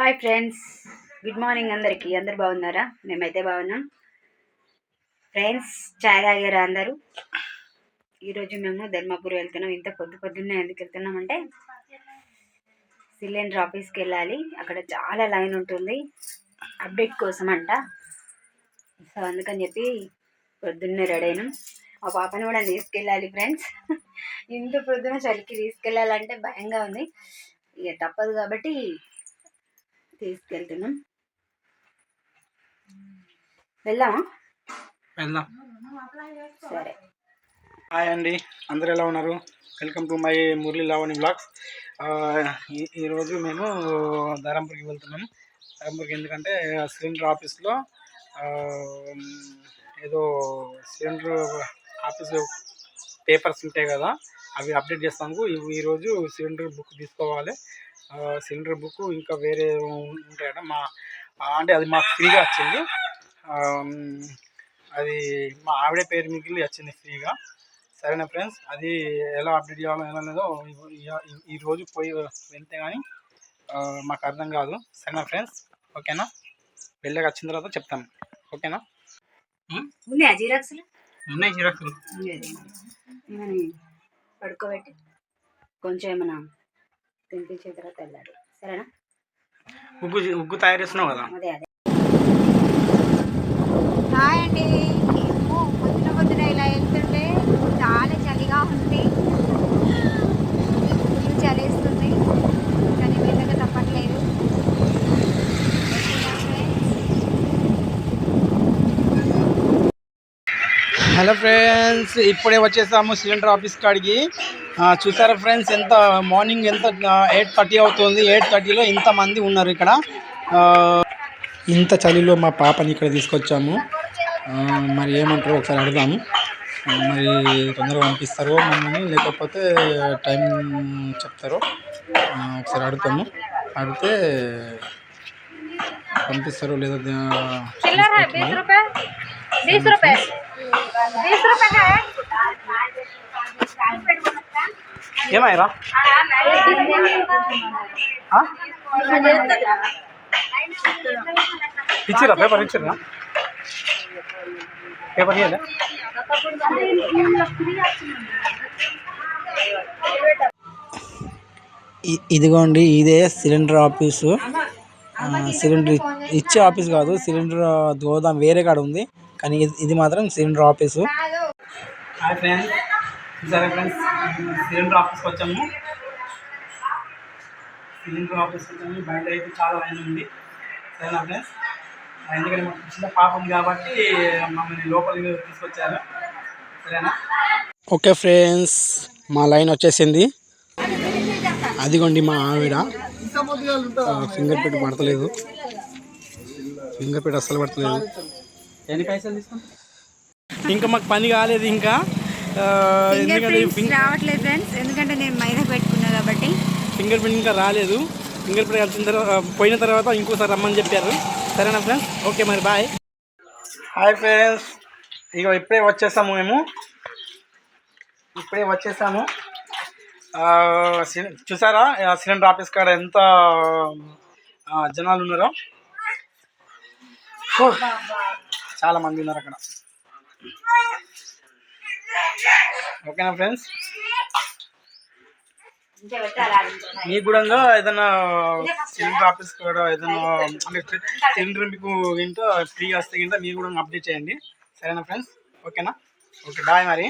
Hi friends good morning అందరికీ. అందరు బాగున్నారా? మేమైతే బాగున్నాం. ఫ్రెండ్స్ చాయ్ తాగారా అందరూ? ఈరోజు మేము ధర్మపురి వెళ్తున్నాం. ఇంత పొద్దు పొద్దున్నే ఎందుకు వెళ్తున్నామంటే సిలిండర్ ఆఫీస్కి వెళ్ళాలి. అక్కడ చాలా లైన్ ఉంటుంది. అప్డేట్ కోసం అంట. సో అందుకని చెప్పి పొద్దున్నే రెడీ అయినాం. మా పాపని కూడా తీసుకెళ్ళాలి ఫ్రెండ్స్ ఇంత పొద్దున చలికి తీసుకెళ్ళాలంటే భయంగా ఉంది. ఇక తప్పదు కాబట్టి తీసుకెళ్తున్నాం. వెళ్దామా? వెళ్దాం. సరే. హాయ్ అండి. అందరు ఎలా ఉన్నారు? Welcome to my Murali Lavani blogs ఈ- ఈరోజు మేము ధరంపూర్కి వెళ్తున్నాం. ధరంపూర్కి ఎందుకంటే సిలిండర్ ఆఫీస్లో ఆ, ఏదో సిలిండర్ ఆఫీస్ పేపర్స్ ఉంటాయి కదా అవి అప్డేట్ చేస్తాను ఇవి ఈరోజు సిలిండర్ బుక్ తీసుకోవాలి. సిలిండర్ బుక్ ఇంకా వేరే ఉంటాయట. మా అంటే అది మాకు ఫ్రీగా వచ్చింది. అది మా ఆవిడ పేరు మిగిలి వచ్చింది ఫ్రీగా. సరేనా ఫ్రెండ్స్? అది ఎలా అప్డేట్ చేయాలో ఎలా లేదో ఈ- ఈ- ఈ రోజు పోయి వెళ్తే కానీ మాకు అర్థం కాదు. సరేనా ఫ్రెండ్స్? ఓకేనా? వెళ్ళాక వచ్చిన తర్వాత చెప్తాను. ఓకేనా? ఉన్నాయా జీరాక్స్లు? ఉన్నాయి జిరాక్స్లు. పడుకోబెట్టి? కొంచెం ఏమైనా తినిపించిన తర్వాత వెళ్ళాలి సరేనా? ఉగ్గు ఉగ్గు తయారు చేస్తున్నావు కదా? అదే అదే. హాయ్ అండి ఏమో పొద్దున పొద్దున ఇలా వెళ్తుంటే చాలా చలిగా ఉంది ఫుల్ చలేస్తుంది కానీ వెళ్ళక తప్పట్లేదు హలో ఫ్రెండ్స్ ఇప్పుడే వచ్చేసాము సిలిండర్ ఆఫీస్ కాడికి. చూసారా ఫ్రెండ్స్ ఎంత మార్నింగ్ ఎంత ఎయిట్ థర్టీ అవుతుంది. ఎయిట్ థర్టీలో ఇంతమంది ఉన్నారు ఇక్కడ. ఇంత చలిలో మా పాపని ఇక్కడ తీసుకొచ్చాము. మరి ఏమంటారో ఒకసారి అడుగుదాము. ఆ, మరి తొందరగా పంపిస్తారో మమ్మల్ని లేకపోతే టైం చెప్తారో ఒకసారి అడుగుతాము. అడిగితే పంపిస్తారో లేదో ఏమైరా ఇచ్చిరా పేపర్ ఇచ్చిరా? పేపర్ ఇదిగోండి ఇదే సిలిండర్ ఆఫీసు. సిలిండర్ ఇచ్చే ఆఫీస్ కాదు సిలిండర్ గోదాం వేరే కాడ ఉంది. కానీ ఇది మాత్రం cylinder office. Hi friends cylinder ఆఫీస్కి వచ్చాము. సిలిండర్ ఆఫీస్కి వచ్చాము. బయట అయితే చాలా లైన్ ఉంది. సరేనా ఫ్రెండ్స్? ఎందుకంటే మాకు చిన్న పాప ఉంది కాబట్టి మమ్మల్ని లోపలికి తీసుకొచ్చారు. సరేనా? ఓకే ఫ్రెండ్స్ మా లైన్ వచ్చేసింది. అదిగోండి మా ఆవిడ. ఫింగర్ ప్రింట్ పడతలేదు. ఫింగర్ ప్రింట్ అస్సలు పడతలేదు. ఎన్ని పైసలు తీసుకుని ఇంకా మాకు పని కాలేదు ఇంకా. ఫింగర్ ఎందుకంటే ప్రింట్స్ ఫింగర్ రావట్లేదు ఫ్రెండ్స్ ఎందుకంటే నేను మైదా పెట్టుకున్నా కాబట్టి. ఫింగర్ ప్రింట్ ఇంకా రాలేదు. ఫింగర్ ప్రింట్ వచ్చిన తర్వాత పోయిన తర్వాత ఇంకోసారి రమ్మని చెప్పారు. సరేనా ఫ్రెండ్స్ ఓకే మరి బాయ్ హాయ్ ఫ్రెండ్స్ ఇక ఇప్పుడే వచ్చేసాము మేము. ఇప్పుడే వచ్చేసాము. చూసారా? సిలిండర్ ఆఫీస్ కాడ ఎంత ఆ, జనాలు ఉన్నారో? చాలా మంది ఉన్నారు అక్కడ. ఓకేనా ఫ్రెండ్స్? మీకు కూడా ఏదైనా సిలిండర్ ఆఫీస్ కూడా ఏదైనా అంటే సిలిండర్ మీకు ఇంటో ఫ్రీ వస్తే కింద మీరు కూడా అప్డేట్ చేయండి. సరేనా ఫ్రెండ్స్? ఓకేనా? ఓకే బాయ్ మరి.